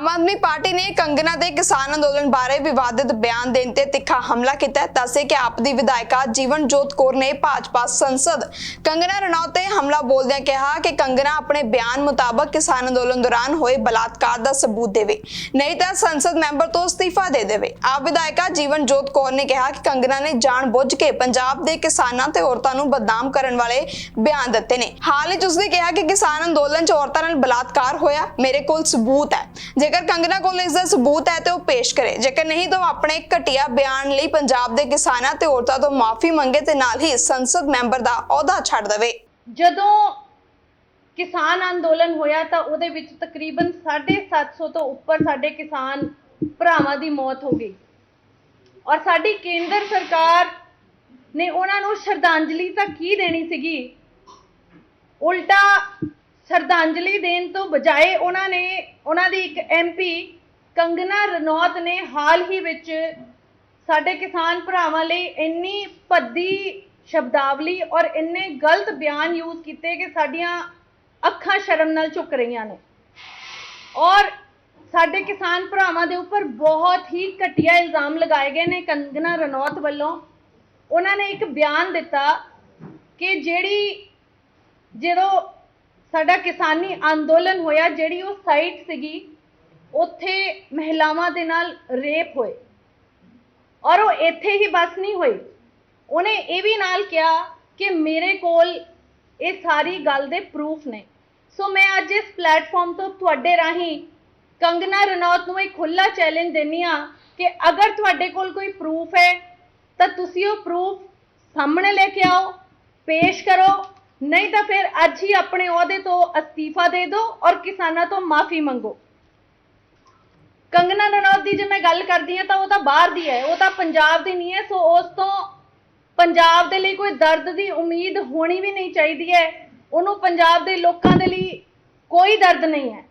Aam Aadmi party ਨੇ ਕੰਗਨਾ ਦੇ ਕਿਸਾਨ ਅੰਦੋਲਨ ਬਾਰੇ ਵਿਵਾਦਿਤ ਬਿਆਨ ਦੇਣ ਤੇ ਤਿੱਖਾ ਹਮਲਾ ਕੀਤਾ ਹੈ। ਦੱਸੇ ਕਿ ਆਪ ਦੀ ਵਿਧਾਇਕਾ ਜੀਵਨ ਜੋਤ ਕੌਰ ਨੇ ਭਾਜਪਾ ਸੰਸਦ ਕੰਗਨਾ ਰਣੌਤ ਤੇ ਹਮਲਾ ਬੋਲਦਿਆਂ ਕਿਹਾ ਕਿ ਕੰਗਨਾ ਆਪਣੇ ਬਿਆਨ ਮੁਤਾਬਕ ਕਿਸਾਨ ਅੰਦੋਲਨ ਦੌਰਾਨ ਹੋਏ ਬਲਾਤਕਾਰ ਦਾ ਸਬੂਤ ਦੇਵੇ, ਨਹੀਂ ਤਾਂ ਸੰਸਦ ਮੈਂਬਰ ਤੋਂ ਅਸਤੀਫਾ ਦੇ ਦੇਵੇ। ਆਪ ਵਿਧਾਇਕਾ ਜੀਵਨ ਜੋਤ ਕੌਰ ਨੇ ਕਿਹਾ ਕਿ ਕੰਗਨਾ ਨੇ ਜਾਣਬੁੱਝ ਕੇ ਪੰਜਾਬ ਦੇ ਕਿਸਾਨਾਂ ਤੇ ਔਰਤਾਂ ਨੂੰ ਬਦਨਾਮ ਕਰਨ ਵਾਲੇ ਬਿਆਨ ਦਿੱਤੇ ਨੇ। ਹਾਲ ਹੀ ਉਸਨੇ ਕਿਹਾ ਕਿ ਕਿਸਾਨ ਅੰਦੋਲਨ 'ਚ ਔਰਤਾਂ ਨਾਲ ਬਲਾਤਕਾਰ ਹੋਇਆ, ਮੇਰੇ ਕੋਲ ਸਬੂਤ ਹੈ। ਜੇਕਰ ਕੰਗਨਾ ਕੋਲ ਇਸ ਦਾ ਸਬੂਤ ਹੈ ਤੇ ਉਹ ਪੇਸ਼ ਕਰੇ। ਜੇਕਰ ਨਹੀਂ ਤਾਂ ਆਪਣੇ ਘਟੀਆ ਬਿਆਨ ਲਈ ਪੰਜਾਬ ਦੇ ਕਿਸਾਨਾਂ ਤੇ ਔਰਤਾਂ ਤੋਂ ਮਾਫੀ ਮੰਗੇ ਤੇ ਨਾਲ ਹੀ ਸੰਸਦ ਮੈਂਬਰ ਦਾ ਅਹੁਦਾ ਛੱਡ ਦੇਵੇ। ਜਦੋਂ ਕਿਸਾਨ ਅੰਦੋਲਨ ਹੋਇਆ ਤਾਂ ਉਹਦੇ ਵਿੱਚ ਤਕਰੀਬਨ 750 ਤੋਂ ਉੱਪਰ ਸਾਡੇ ਕਿਸਾਨ ਭਰਾਵਾਂ ਦੀ ਮੌਤ ਹੋ ਗਈ। ਔਰ ਸਾਡੀ ਕੇਂਦਰ ਸਰਕਾਰ ਨੇ ਉਹਨਾਂ ਨੂੰ ਸ਼ਰਧਾਂਜਲੀ ਤਾਂ ਕੀ ਦੇਣੀ ਸੀਗੀ? ਉਲਟਾ ਸ਼ਰਧਾਂਜਲੀ ਦੇਣ ਤੋਂ ਬਜਾਏ ਉਹਨਾਂ ਨੇ, ਉਹਨਾਂ ਦੀ ਇੱਕ ਐਮਪੀ ਕੰਗਨਾ ਰਣੌਤ ਨੇ ਹਾਲ ਹੀ ਵਿੱਚ ਸਾਡੇ ਕਿਸਾਨ ਭਰਾਵਾਂ ਲਈ ਇੰਨੀ ਭੱਦੀ ਸ਼ਬਦਾਵਲੀ ਔਰ ਇੰਨੇ ਗਲਤ ਬਿਆਨ ਯੂਜ਼ ਕੀਤੇ ਕਿ ਸਾਡੀਆਂ ਅੱਖਾਂ ਸ਼ਰਮ ਨਾਲ ਝੁਕ ਰਹੀਆਂ ਨੇ। ਔਰ ਸਾਡੇ ਕਿਸਾਨ ਭਰਾਵਾਂ ਦੇ ਉੱਪਰ ਬਹੁਤ ਹੀ ਘਟੀਆ ਇਲਜ਼ਾਮ ਲਗਾਏ ਗਏ ਨੇ ਕੰਗਨਾ ਰਣੌਤ ਵੱਲੋਂ। ਉਹਨਾਂ ਨੇ ਇੱਕ ਬਿਆਨ ਦਿੱਤਾ ਕਿ ਜਿਹੜੀ ਜਦੋਂ ਸਾਡਾ ਕਿਸਾਨੀ ਅੰਦੋਲਨ ਹੋਇਆ, ਜਿਹੜੀ ਉਹ ਸਾਈਟ ਸੀਗੀ, ਉੱਥੇ ਮਹਿਲਾਵਾਂ ਦੇ ਨਾਲ ਰੇਪ ਹੋਏ। ਔਰ ਉਹ ਇੱਥੇ ਹੀ ਬਸ ਨਹੀਂ ਹੋਈ। ਉਹਨੇ ਇਹ ਵੀ ਨਾਲ ਕਿਹਾ ਕਿ ਮੇਰੇ ਕੋਲ ਇਹ ਸਾਰੀ ਗੱਲ ਦੇ ਪ੍ਰੂਫ ਨੇ। ਸੋ ਮੈਂ ਅੱਜ ਇਸ ਪਲੇਟਫਾਰਮ ਤੋਂ ਤੁਹਾਡੇ ਰਾਹੀਂ ਕੰਗਨਾ ਰਣੌਤ ਨੂੰ ਇੱਕ ਖੁੱਲਾ ਚੈਲੰਜ ਦਿੰਨੀ ਆ ਕਿ ਅਗਰ ਤੁਹਾਡੇ ਕੋਲ ਕੋਈ ਪ੍ਰੂਫ ਹੈ, ਤਾਂ ਤੁਸੀਂ ਉਹ ਪ੍ਰੂਫ ਸਾਹਮਣੇ ਲੈ ਕੇ ਆਓ, ਪੇਸ਼ ਕਰੋ ਨਹੀਂ ਤਾਂ ਫਿਰ ਅੱਜ ਹੀ ਆਪਣੇ ਅਹੁਦੇ ਤੋਂ ਅਸਤੀਫਾ ਦੇ ਦਿਓ ਔਰ ਕਿਸਾਨਾਂ ਤੋਂ ਮਾਫੀ ਮੰਗੋ। ਕੰਗਨਾ ਰਣੌਤ ਦੀ ਜੇ ਮੈਂ ਗੱਲ ਕਰਦੀ ਹਾਂ ਤਾਂ ਉਹ ਤਾਂ ਬਾਹਰ ਦੀ ਹੈ, ਉਹ ਤਾਂ ਪੰਜਾਬ ਦੀ ਨਹੀਂ ਹੈ, ਸੋ ਉਸ ਤੋਂ ਪੰਜਾਬ ਦੇ ਲਈ ਕੋਈ ਦਰਦ ਦੀ ਉਮੀਦ ਹੋਣੀ ਵੀ ਨਹੀਂ ਚਾਹੀਦੀ ਹੈ। ਉਹਨੂੰ ਪੰਜਾਬ ਦੇ ਲੋਕਾਂ ਦੇ ਲਈ ਕੋਈ ਦਰਦ ਨਹੀਂ ਹੈ।